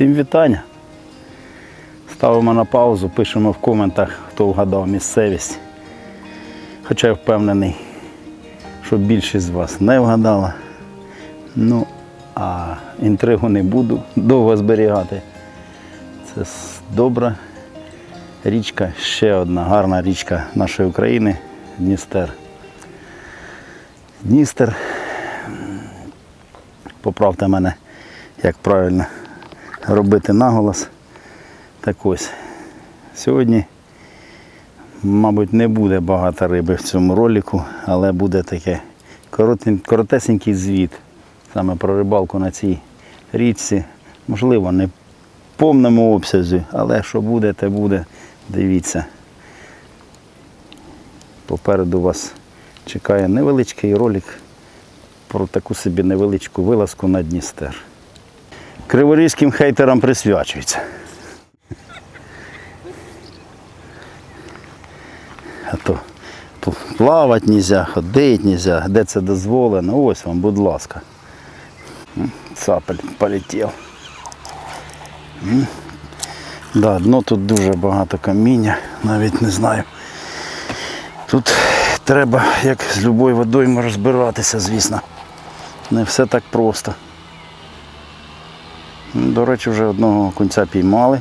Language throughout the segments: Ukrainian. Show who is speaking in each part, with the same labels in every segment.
Speaker 1: Всім вітання. Ставимо на паузу, пишемо в коментах, хто вгадав місцевість. Хоча я впевнений, що більшість з вас не вгадала. Ну, а інтригу не буду довго зберігати. Це добра річка, ще одна гарна річка нашої України Дністер. Дністер. Поправте мене, як правильно робити наголос. Так ось. Сьогодні, мабуть, не буде багато риби в цьому ролику, але буде таке коротесенький звіт саме про рибалку на цій річці. Можливо, не в повному обсязі, але що буде, те буде. Дивіться. Попереду вас чекає невеличкий ролик про таку собі невеличку вилазку на Дністер. Криворізьким хейтерам присвячується. А то плавати нельзя, ходити нельзя, де це дозволено. Ось вам, будь ласка. Цапель полетів. Да, дно тут дуже багато каміння, навіть не знаю. Тут треба, як з любою водою, розбиратися, звісно. Не все так просто. До речі, вже одного кінця піймали.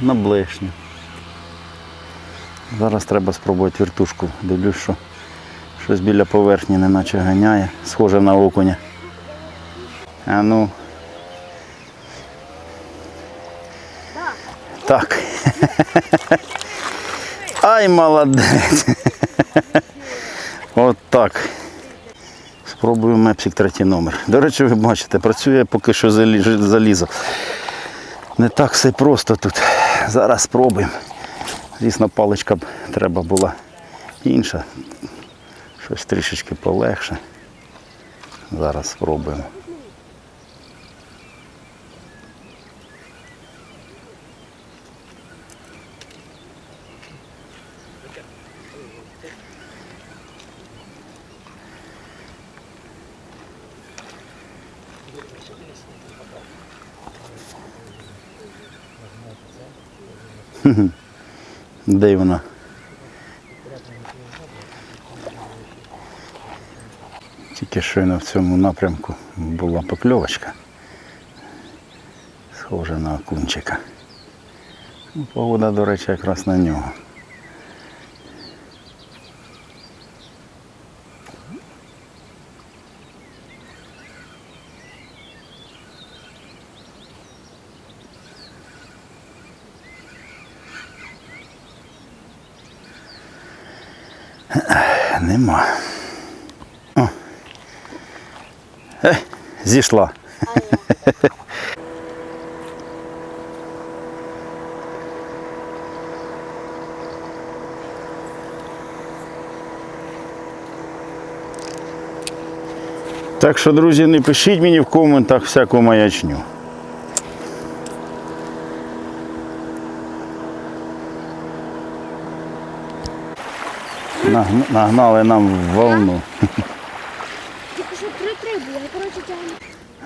Speaker 1: На блешню. Зараз треба спробувати вертушку. Дивлюсь, що щось біля поверхні неначе ганяє, схоже на окуня. А ну. Так. Ай, молодець. От так. Спробую мепсик третій номер. До речі, ви бачите, працює поки що залізо. Не так все просто тут. Зараз спробуємо. Звісно, паличка б треба була інша. Щось трішечки полегше. Зараз спробуємо. Де вона? Тільки щойно в цьому напрямку була покльовочка. Схожа на окунчика. Ну, Погода, до речі, якраз на нього. Зійшла. Так що, друзі, не пишіть мені в коментах всяку маячню. Нагнали нам волну.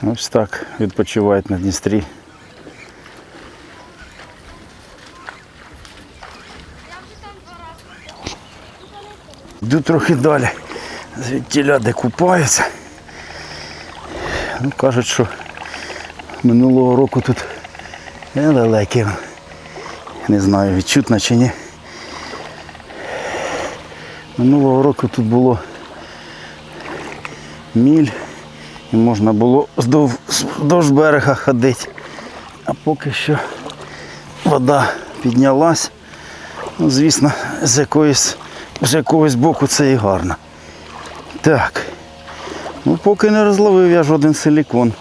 Speaker 1: Ось так відпочивають на Дністрі. Йду трохи далі. Звідтіля, де купаються. Ну, кажуть, що минулого року тут недалекі. Не знаю, відчутно чи ні. Минулого року тут було міль і можна було вздовж, берега ходити. А поки що вода піднялась. Ну, звісно, з якоїсь, з якогось боку це і гарно. Так. Ну, поки не розловив я жоден силікон.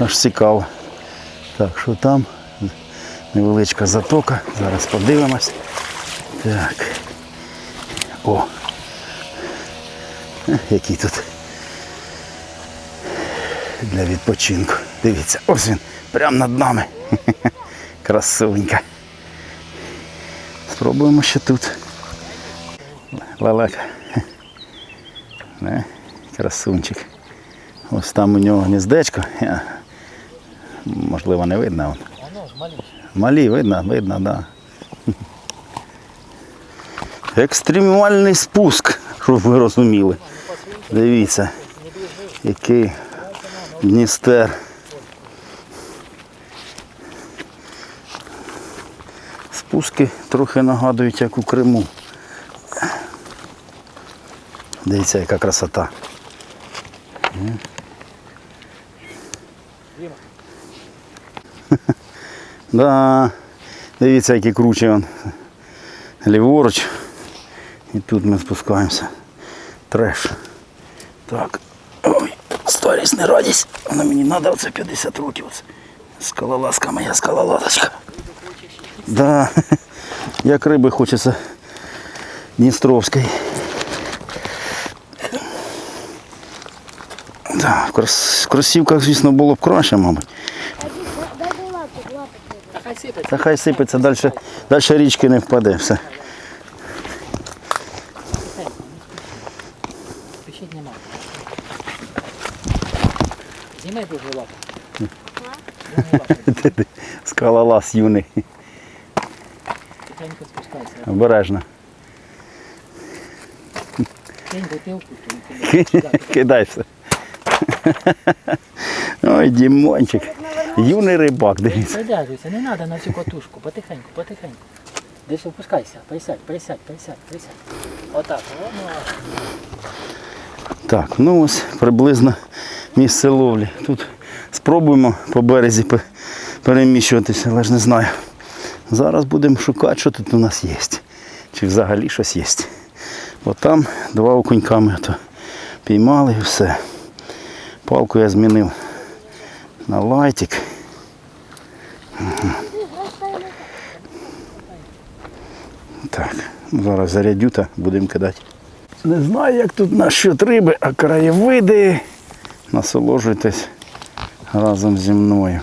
Speaker 1: Аж цікаво. Так, що там? Невеличка затока. Зараз подивимось. Так. О. Який тут для відпочинку. Дивіться, ось він, прямо над нами. Красивенька. Спробуємо ще тут. Лелека. Красунчик. Ось там у нього гніздечко. Можливо, не видно.
Speaker 2: Воно ж малі.
Speaker 1: Малі, видно, видно, да. Екстремальний спуск, щоб ви розуміли. Дивіться, який Дністер. Спуски трохи нагадують, як у Криму. Дивіться, яка красота. Да, дивіться, який круче він. Ліворуч. І тут ми спускаємося. Треш. Так. Ой, старість не радість. Вона мені треба оце 50 років. Скалолазка моя скалолазочка. Да. Як риби хочеться Дністровської. Да, в крос- в кросівках, звісно, було б краще, мабуть.
Speaker 2: Та хай сипеться.
Speaker 1: Далі річки не впаде. Все.
Speaker 2: Пишіть нема. Знімай дуже лапу.
Speaker 1: Скалолаз юний.
Speaker 2: Тихенько спускайся.
Speaker 1: Обережно.
Speaker 2: Кинь бутилку, кидай.
Speaker 1: Кидайся. Ой, Дімончик. Юний рибак, дивіться.
Speaker 2: Придержуйся, не треба на всю катушку. Потихеньку, потихеньку. Десь опускайся. Присядь, присядь, присядь, присядь. Отак. Воно.
Speaker 1: Так, ну ось приблизно місце ловлі. Тут спробуємо по березі переміщуватися, але ж не знаю. Зараз будемо шукати, що тут у нас є. Чи взагалі щось є. От там два окунька ми то піймали і все. Палку я змінив на лайтик. Так, ну, зараз зарядю та будемо кидати. Не знаю, як тут насчет риби, а краєвиди. Насолоджуйтесь разом зі мною.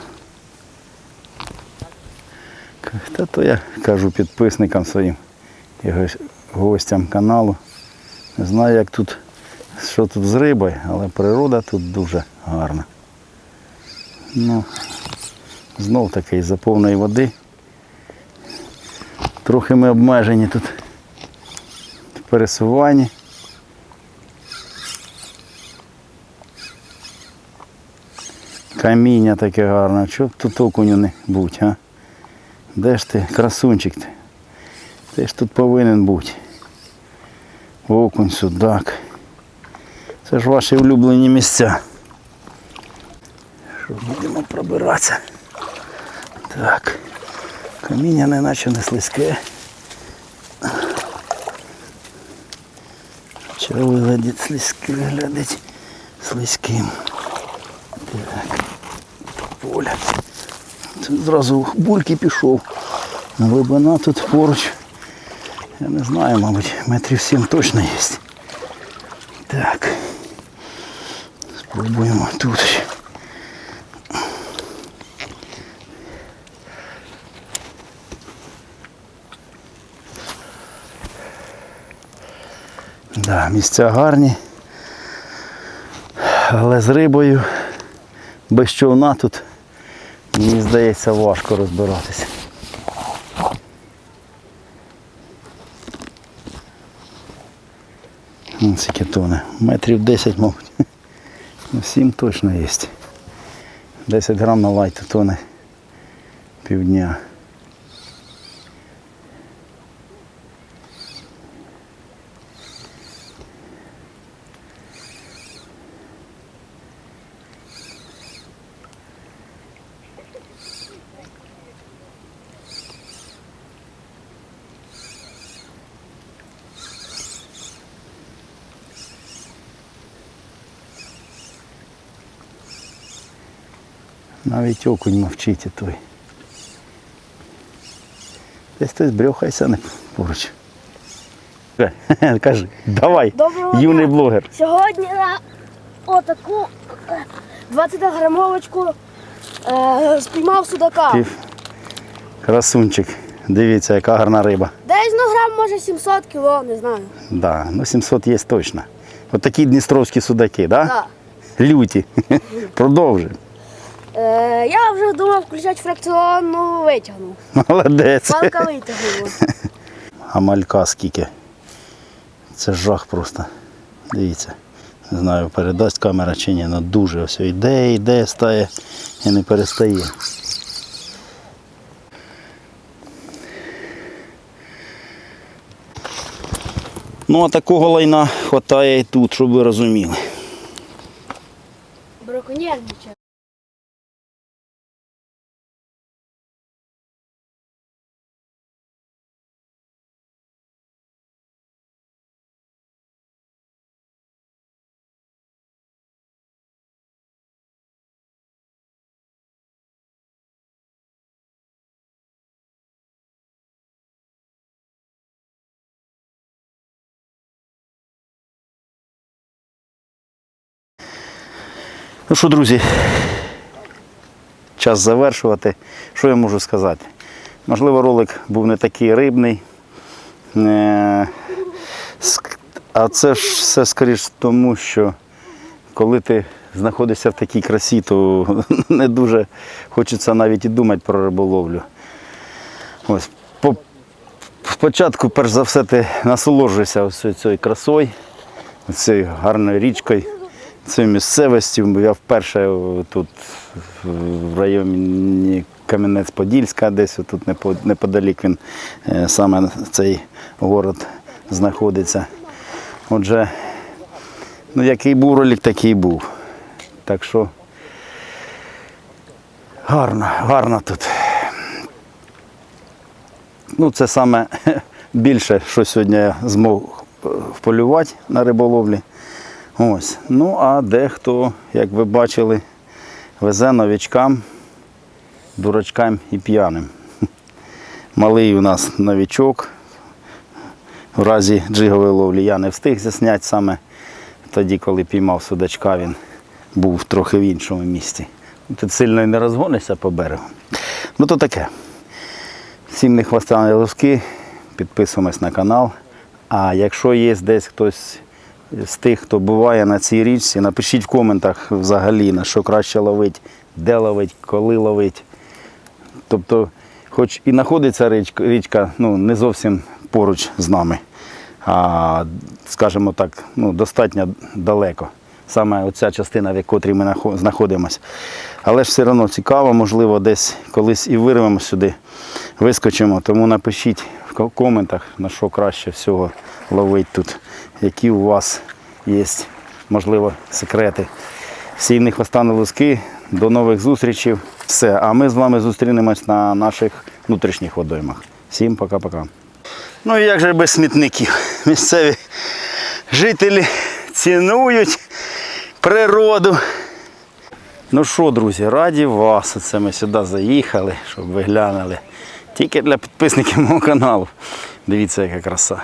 Speaker 1: Та то я кажу підписникам своїм і гостям каналу. Не знаю, як тут, що тут з рибою, але природа тут дуже гарна. Ну, знов таки із-за повної води. Трохи ми обмежені тут в пересуванні. Каміння таке гарне. Чого тут окуню не будь, а? Де ж ти, красунчик ти? Ти ж тут повинен бути. Окунь, судак. Це ж ваші улюблені місця. Що будемо пробиратися? Так. Каміння не наче не слизьке. Чого виглядить слизьке, виглядить слизьким. Так. Поля. Зразу бульки пішов. Глибина тут поруч. Я не знаю, мабуть, метрів сім точно є. Так. Спробуємо тут. Да, місця гарні. Але з рибою без човна тут, здається, важко розбиратися. Ось скільки тони. Метрів 10, мабуть. Ну, 7 точно є. 10 грам на лайт тони півдня. Навіть окунь мовчить і той. Десь хтось брьохайся не поруч. Кажи, давай,
Speaker 3: Доброго
Speaker 1: юний
Speaker 3: дня.
Speaker 1: блогер.
Speaker 3: Сьогодні на отаку 20-грамовочку е, спіймав судака.
Speaker 1: Ти красунчик. Дивіться, яка гарна риба.
Speaker 3: Десь ну грам, може 700 кіло, не знаю.
Speaker 1: Да, ну 700 є точно. От такі дністровські судаки, да?
Speaker 3: Да.
Speaker 1: Люті. Продовжуй.
Speaker 3: Е, я вже думав включати фракціонну витягнув.
Speaker 1: Молодець.
Speaker 3: Палка витягнула.
Speaker 1: А малька скільки. Це жах просто. Дивіться. Не знаю, передасть камера чи ні, але дуже ось йде, йде, стає і не перестає. Ну, а такого лайна вистачає і тут, щоб ви розуміли.
Speaker 3: Браконьєрничає.
Speaker 1: Ну що, друзі, час завершувати. Що я можу сказати? Можливо, ролик був не такий рибний. Е, А це ж все скоріш тому, що коли ти знаходишся в такій красі, то не дуже хочеться навіть і думати про риболовлю. Ось, по, спочатку, перш за все, ти насолоджуєшся цією красою, цією гарною річкою, цією місцевістю. Я вперше тут в районі Кам'янець-Подільська, десь тут неподалік він е, саме цей город знаходиться. Отже, ну який був ролик, такий був. Так що гарно, гарно тут. Ну, це саме більше, що сьогодні я змог е, вполювати на риболовлі. Ось. Ну, а дехто, як ви бачили, везе новічкам, дурачкам і п'яним. Малий у нас новічок. В разі джигової ловлі я не встиг засняти саме тоді, коли піймав судачка, він був трохи в іншому місці. Тут сильно і не розгонишся по берегу. Ну то таке. Всім не хвоста не лоски, підписуємось на канал. А якщо є десь хтось з тих, хто буває на цій річці, напишіть в коментах взагалі, на що краще ловити, де ловить, коли ловить. Тобто, хоч і знаходиться річка, річка ну, не зовсім поруч з нами, а, скажімо так, ну, достатньо далеко. Саме оця частина, в якій ми знаходимося. Але ж все одно цікаво, можливо, десь колись і вирвемо сюди, вискочимо. Тому напишіть в коментах, на що краще всього ловити тут, які у вас є, можливо, секрети. Не хвоста не луски, до нових зустрічей. Все, а ми з вами зустрінемось на наших внутрішніх водоймах. Всім пока-пока. Ну і як же без смітників? Місцеві жителі цінують природу. Ну що, друзі, раді вас. Це ми сюди заїхали, щоб ви глянули. Тільки для підписників мого каналу. Дивіться, яка краса.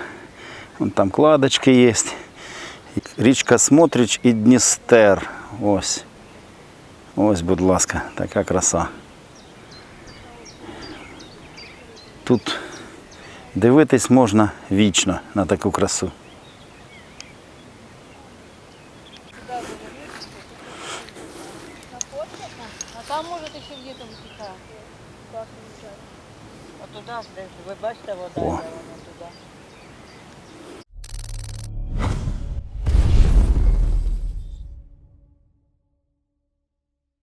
Speaker 1: Вон там кладочки є. Річка Смотрич і Дністер. Ось. Ось, будь ласка, така краса. Тут дивитись можна вічно на таку красу.